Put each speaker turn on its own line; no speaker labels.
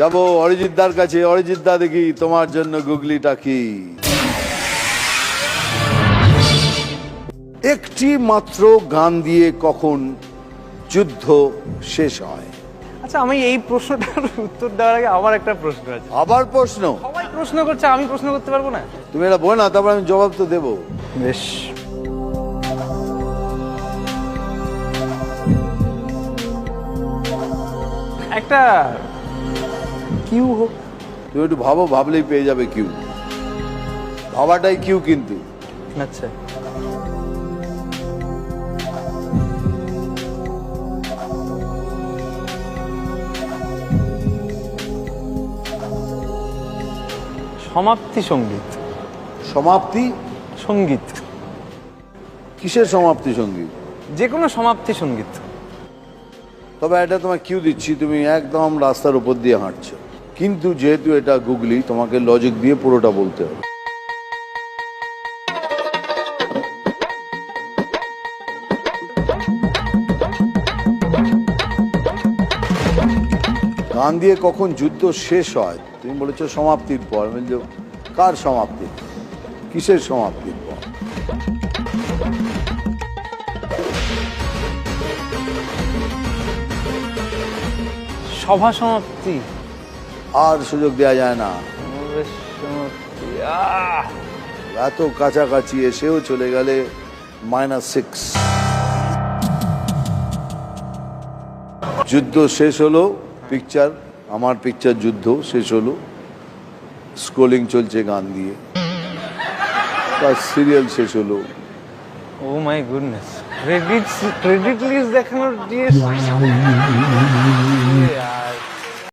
যাব অরিজিৎদার কাছে। অরিজিৎদা দেখি তোমার জন্য গুগলিটা কি? একটি মাত্র গান দিয়ে কখন যুদ্ধ শেষ হয়?
আচ্ছা আমি এই প্রশ্নটার উত্তর দেওয়ার আগে আমার একটা প্রশ্ন আছে।
আবার প্রশ্ন?
সবাই প্রশ্ন করছে আমি প্রশ্ন করতে পারব না?
তুমি এটা বলো না তারপর আমি জবাব তো দেবো।
বেশ। একটা কিউ হোক।
তুমি একটু ভাবো ভাবলেই পেয়ে যাবে কিউ। ভাবাটাই কিউ কিন্তু।
আচ্ছা। সমাপ্তি সংগীত।
সমাপ্তি?
সংগীত।
কিসের সমাপ্তি সংগীত?
যে কোনো সমাপ্তি সংগীত।
তবে এটা তোমায় কিউ দিচ্ছি তুমি একদম রাস্তার উপর দিয়ে হাঁটছো। কিন্তু যেহেতু এটা গুগলি তোমাকে লজিক দিয়ে পুরোটা বলতে হবে। গান দিয়ে কখন যুদ্ধ শেষ হয়? তুমি বলেছ সমাপ্তির পর। বলছি, কার সমাপ্তি? কিসের সমাপ্তির পর?
সভা সমাপ্তি?
আর সুযোগ দেওয়া যায় না! এত কাছাকাছি এসেও চলে গেলে মাইনাস সিক্স যুদ্ধ শেষ হলো পিকচার আমার পিকচার যুদ্ধ শেষ হলো স্ক্রোলিং চলছে গান দিয়ে তার সিরিয়াল শেষ হলো
ও my goodness credit credit list দেখানোর দিয়ে